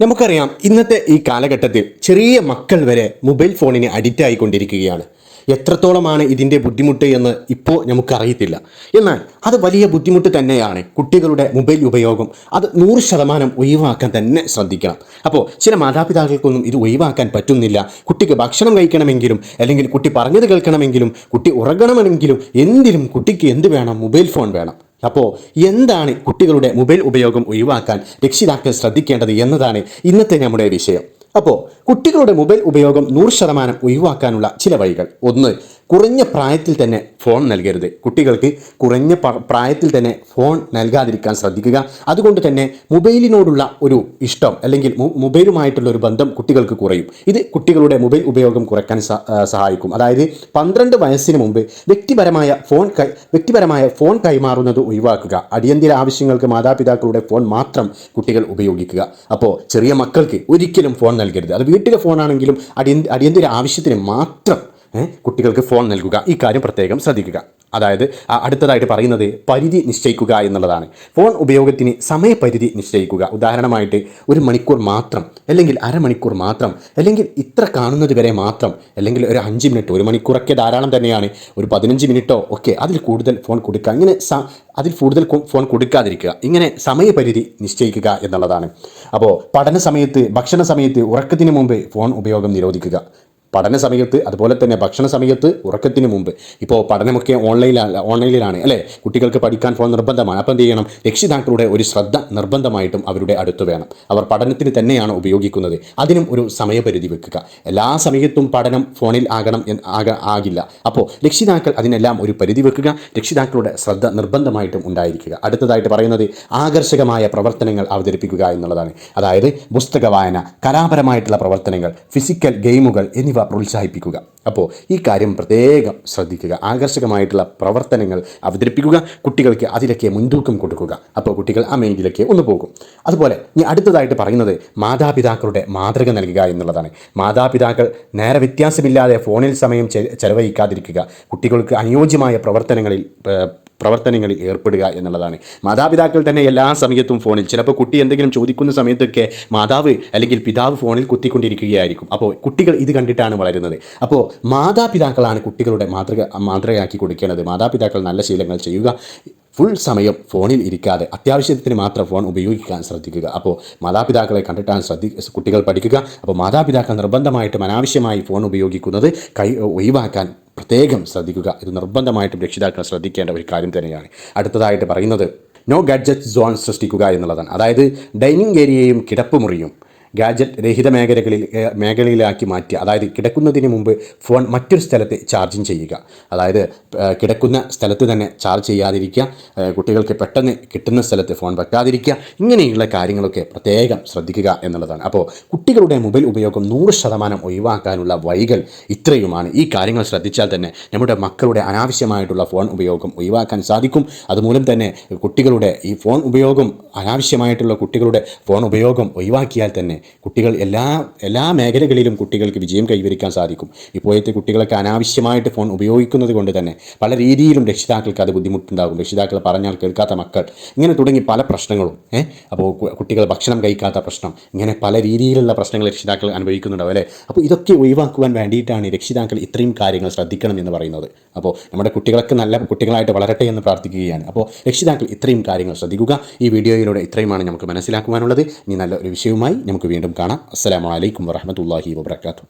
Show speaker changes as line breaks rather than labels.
നമുക്കറിയാം ഇന്നത്തെ ഈ കാലഘട്ടത്തിൽ ചെറിയ മക്കൾ വരെ മൊബൈൽ ഫോണിന് അഡിക്റ്റ് ആയിക്കൊണ്ടിരിക്കുകയാണ്. എത്രത്തോളമാണ് ഇതിന്റെ ബുദ്ധിമുട്ട് എന്ന് ഇപ്പോൾ നമുക്കറിയത്തില്ല. എന്നാൽ അത് വലിയ ബുദ്ധിമുട്ട് തന്നെയാണ് കുട്ടികളുടെ മൊബൈൽ ഉപയോഗം. അത് നൂറ് ശതമാനം ഒഴിവാക്കാൻ തന്നെ ശ്രദ്ധിക്കണം. അപ്പോൾ ചില മാതാപിതാക്കൾക്കൊന്നും ഇത് ഒഴിവാക്കാൻ പറ്റുന്നില്ല. കുട്ടിക്ക് ഭക്ഷണം കഴിക്കണമെങ്കിലും അല്ലെങ്കിൽ കുട്ടി പറഞ്ഞത് കേൾക്കണമെങ്കിലും കുട്ടി ഉറങ്ങണമെങ്കിലും എന്തിനും കുട്ടിക്ക് എന്ത് വേണം? മൊബൈൽ ഫോൺ വേണം. അപ്പോൾ എന്താണ് കുട്ടികളുടെ മൊബൈൽ ഉപയോഗം ഒഴിവാക്കാൻ രക്ഷിതാക്കൾ ശ്രദ്ധിക്കേണ്ടത് എന്നതാണ് ഇന്നത്തെ നമ്മുടെ വിഷയം. അപ്പോൾ കുട്ടികളുടെ മൊബൈൽ ഉപയോഗം നൂറ് ശതമാനം ഒഴിവാക്കാനുള്ള ചില വഴികൾ. ഒന്ന് കുറഞ്ഞ പ്രായത്തിൽ തന്നെ ഫോൺ നൽകരുത്. കുട്ടികൾക്ക് കുറഞ്ഞ പ്രായത്തിൽ തന്നെ ഫോൺ നൽകാതിരിക്കാൻ ശ്രദ്ധിക്കുക. അതുകൊണ്ട് തന്നെ മൊബൈലിനോടുള്ള ഒരു ഇഷ്ടം അല്ലെങ്കിൽ മൊബൈലുമായിട്ടുള്ള ഒരു ബന്ധം കുട്ടികൾക്ക് കുറയും. ഇത് കുട്ടികളുടെ മൊബൈൽ ഉപയോഗം കുറയ്ക്കാൻ സഹായിക്കും. അതായത് പന്ത്രണ്ട് വയസ്സിന് മുമ്പ് വ്യക്തിപരമായ ഫോൺ വ്യക്തിപരമായ ഫോൺ കൈമാറുന്നത് ഒഴിവാക്കുക. അടിയന്തര ആവശ്യങ്ങൾക്ക് മാതാപിതാക്കളുടെ ഫോൺ മാത്രം കുട്ടികൾ ഉപയോഗിക്കുക. അപ്പോൾ ചെറിയ മക്കൾക്ക് ഒരിക്കലും ഫോൺ നൽകരുത്. അത് വീട്ടിലെ ഫോണാണെങ്കിലും അടിയന്ത അടിയന്തര ആവശ്യത്തിന് മാത്രം കുട്ടികൾക്ക് ഫോൺ നൽകുക. ഈ കാര്യം പ്രത്യേകം ശ്രദ്ധിക്കുക. അതായത് അടുത്തതായിട്ട് പറയുന്നത് പരിധി നിശ്ചയിക്കുക എന്നുള്ളതാണ്. ഫോൺ ഉപയോഗത്തിന് സമയപരിധി നിശ്ചയിക്കുക. ഉദാഹരണമായിട്ട് ഒരു മണിക്കൂർ മാത്രം അല്ലെങ്കിൽ അരമണിക്കൂർ മാത്രം അല്ലെങ്കിൽ ഇത്ര കാണുന്നത് വരെ മാത്രം അല്ലെങ്കിൽ ഒരു അഞ്ച് മിനിറ്റ് ഒരു മണിക്കൂറൊക്കെ ധാരാളം തന്നെയാണ് ഒരു പതിനഞ്ച് മിനിറ്റോ ഒക്കെ അതിൽ കൂടുതൽ ഫോൺ കൊടുക്കുക. ഇങ്ങനെ അതിൽ കൂടുതൽ ഫോൺ കൊടുക്കാതിരിക്കുക. ഇങ്ങനെ സമയപരിധി നിശ്ചയിക്കുക എന്നുള്ളതാണ്. അപ്പോൾ പഠന സമയത്ത് ഭക്ഷണ സമയത്ത് ഉറക്കത്തിന് മുമ്പ് ഫോൺ ഉപയോഗം നിരോധിക്കുക. പഠന സമയത്ത് അതുപോലെ തന്നെ ഭക്ഷണ സമയത്ത് ഉറക്കത്തിന് മുമ്പ്. ഇപ്പോൾ പഠനമൊക്കെ ഓൺലൈനിലാണ് ഓൺലൈനിലാണ് അല്ലേ? കുട്ടികൾക്ക് പഠിക്കാൻ പോകാൻ നിർബന്ധമാണ്. അപ്പോൾ എന്ത് ചെയ്യണം രക്ഷിതാക്കളുടെ ഒരു ശ്രദ്ധ നിർബന്ധമായിട്ടും അവരുടെ അടുത്ത് വേണം. അവർ പഠനത്തിന് തന്നെയാണ് ഉപയോഗിക്കുന്നത്. അതിനും ഒരു സമയപരിധി വെക്കുക. എല്ലാ സമയത്തും പഠനം ഫോണിൽ ആകണം ആകില്ല. അപ്പോൾ രക്ഷിതാക്കൾ അതിനെല്ലാം ഒരു പരിധി വെക്കുക. രക്ഷിതാക്കളുടെ ശ്രദ്ധ നിർബന്ധമായിട്ടും ഉണ്ടായിരിക്കുക. അടുത്തതായിട്ട് പറയുന്നത് ആകർഷകമായ പ്രവർത്തനങ്ങൾ അവതരിപ്പിക്കുക എന്നുള്ളതാണ്. അതായത് പുസ്തക വായന കലാപരമായിട്ടുള്ള പ്രവർത്തനങ്ങൾ ഫിസിക്കൽ ഗെയിമുകൾ എന്നിവ പ്രോത്സാഹിപ്പിക്കുക. അപ്പോൾ ഈ കാര്യം പ്രത്യേകം ശ്രദ്ധിക്കുക. ആകർഷകമായിട്ടുള്ള പ്രവർത്തനങ്ങൾ അവതരിപ്പിക്കുക. കുട്ടികൾക്ക് അതിലൊക്കെ മുൻതൂക്കം കൊടുക്കുക. അപ്പോൾ കുട്ടികൾ ആ മേഖലയിലേക്ക് ഒന്ന് പോകും. അതുപോലെ ഇനി അടുത്തതായിട്ട് പറയുന്നത് മാതാപിതാക്കളുടെ മാതൃക നൽകുക എന്നുള്ളതാണ്. മാതാപിതാക്കൾ നേരെ വ്യത്യാസമില്ലാതെ ഫോണിൽ സമയം ചെലവഴിക്കാതിരിക്കുക. കുട്ടികൾക്ക് അനുയോജ്യമായ പ്രവർത്തനങ്ങളിൽ പ്രവർത്തനങ്ങളിൽ ഏർപ്പെടുക എന്നുള്ളതാണ്. മാതാപിതാക്കൾ തന്നെ എല്ലാ സമയത്തും ഫോണിൽ ചിലപ്പോൾ കുട്ടി എന്തെങ്കിലും ചോദിക്കുന്ന സമയത്തൊക്കെ മാതാവ് അല്ലെങ്കിൽ പിതാവ് ഫോണിൽ കുത്തിക്കൊണ്ടിരിക്കുകയായിരിക്കും. അപ്പോൾ കുട്ടികൾ ഇത് കണ്ടിട്ടാണ് വളരുന്നത്. അപ്പോൾ മാതാപിതാക്കളാണ് കുട്ടികളുടെ മാതൃക മാതൃകയാക്കി കൊടുക്കേണ്ടത്. മാതാപിതാക്കൾ നല്ല ശീലങ്ങൾ ചെയ്യുക. ഫുൾ സമയം ഫോണിൽ ഇരിക്കാതെ അത്യാവശ്യത്തിന് മാത്രം ഫോൺ ഉപയോഗിക്കാൻ ശ്രദ്ധിക്കുക. അപ്പോൾ മാതാപിതാക്കളെ കണ്ടിട്ടാണ് ശ്രദ്ധി കുട്ടികൾ പഠിക്കുക. അപ്പോൾ മാതാപിതാക്കൾ നിർബന്ധമായിട്ടും അനാവശ്യമായി ഫോൺ ഉപയോഗിക്കുന്നത് കൈ ഒഴിവാക്കാൻ പ്രത്യേകം ശ്രദ്ധിക്കുക. ഇത് നിർബന്ധമായിട്ടും രക്ഷിതാക്കൾ ശ്രദ്ധിക്കേണ്ട ഒരു കാര്യം തന്നെയാണ്. അടുത്തതായിട്ട് പറയുന്നത് നോ ഗാഡ്ജറ്റ് സോൺ സൃഷ്ടിക്കുക എന്നുള്ളതാണ്. അതായത് ഡൈനിങ് ഏരിയയും കിടപ്പുമുറിയും ഗാഡ്ജറ്റ് രഹിത മേഖലകളിൽ മേഖലയിലാക്കി മാറ്റുക അതായത് കിടക്കുന്നതിന് മുമ്പ് ഫോൺ മറ്റൊരു സ്ഥലത്ത് ചാർജിങ് ചെയ്യുക. അതായത് കിടക്കുന്ന സ്ഥലത്ത് തന്നെ ചാർജ് ചെയ്യാതിരിക്കുക കുട്ടികൾക്ക് പെട്ടെന്ന് കിട്ടുന്ന സ്ഥലത്ത് ഫോൺ വെക്കാതിരിക്കുക ഇങ്ങനെയുള്ള കാര്യങ്ങളൊക്കെ പ്രത്യേകം ശ്രദ്ധിക്കുക എന്നുള്ളതാണ്. അപ്പോൾ കുട്ടികളുടെ മൊബൈൽ ഉപയോഗം നൂറ് ശതമാനം ഒഴിവാക്കാനുള്ള വഴികൾ ഇത്രയുമാണ്. ഈ കാര്യങ്ങൾ ശ്രദ്ധിച്ചാൽ തന്നെ നമ്മുടെ മക്കളുടെ അനാവശ്യമായിട്ടുള്ള ഫോൺ ഉപയോഗം ഒഴിവാക്കാൻ സാധിക്കും. അതുമൂലം തന്നെ കുട്ടികളുടെ ഈ ഫോൺ ഉപയോഗം അനാവശ്യമായിട്ടുള്ള കുട്ടികളുടെ ഫോൺ ഉപയോഗം ഒഴിവാക്കിയാൽ തന്നെ കുട്ടികൾ എല്ലാ എല്ലാ മേഖലകളിലും കുട്ടികൾക്ക് വിജയം കൈവരിക്കാൻ സാധിക്കും. ഇപ്പോഴത്തെ കുട്ടികളൊക്കെ അനാവശ്യമായിട്ട് ഫോൺ ഉപയോഗിക്കുന്നത് കൊണ്ട് തന്നെ പല രീതിയിലും രക്ഷിതാക്കൾക്ക് അത് ബുദ്ധിമുട്ടുണ്ടാകും. രക്ഷിതാക്കൾ പറഞ്ഞാൽ കേൾക്കാത്ത മക്കൾ. ഇങ്ങനെ തുടങ്ങി പല പ്രശ്നങ്ങളും. ഏഹ് അപ്പോൾ കുട്ടികൾ ഭക്ഷണം കഴിക്കാത്ത പ്രശ്നം. ഇങ്ങനെ പല രീതിയിലുള്ള പ്രശ്നങ്ങൾ രക്ഷിതാക്കൾ അനുഭവിക്കുന്നുണ്ടാവും അല്ലേ? അപ്പോൾ ഇതൊക്കെ ഒഴിവാക്കുവാൻ വേണ്ടിയിട്ടാണ് രക്ഷിതാക്കൾ ഇത്രയും കാര്യങ്ങൾ ശ്രദ്ധിക്കണം എന്ന് പറയുന്നത്. അപ്പോൾ നമ്മുടെ കുട്ടികളൊക്കെ നല്ല കുട്ടികളായിട്ട് വളരട്ടെ എന്ന് പ്രാർത്ഥിക്കുകയാണ്. അപ്പോൾ രക്ഷിതാക്കൾ ഇത്രയും കാര്യങ്ങൾ ശ്രദ്ധിക്കുക. ഈ വീഡിയോയിലൂടെ ഇത്രയുമാണ് നമുക്ക് മനസ്സിലാക്കുവാനുള്ളത്. ഇനി നല്ല ഒരു വിഷയവുമായി നമുക്ക് വീണ്ടും കാണാം. അസ്സലാമു അലൈക്കും വറഹമത്തല്ലാഹി വബർക്കാത്തു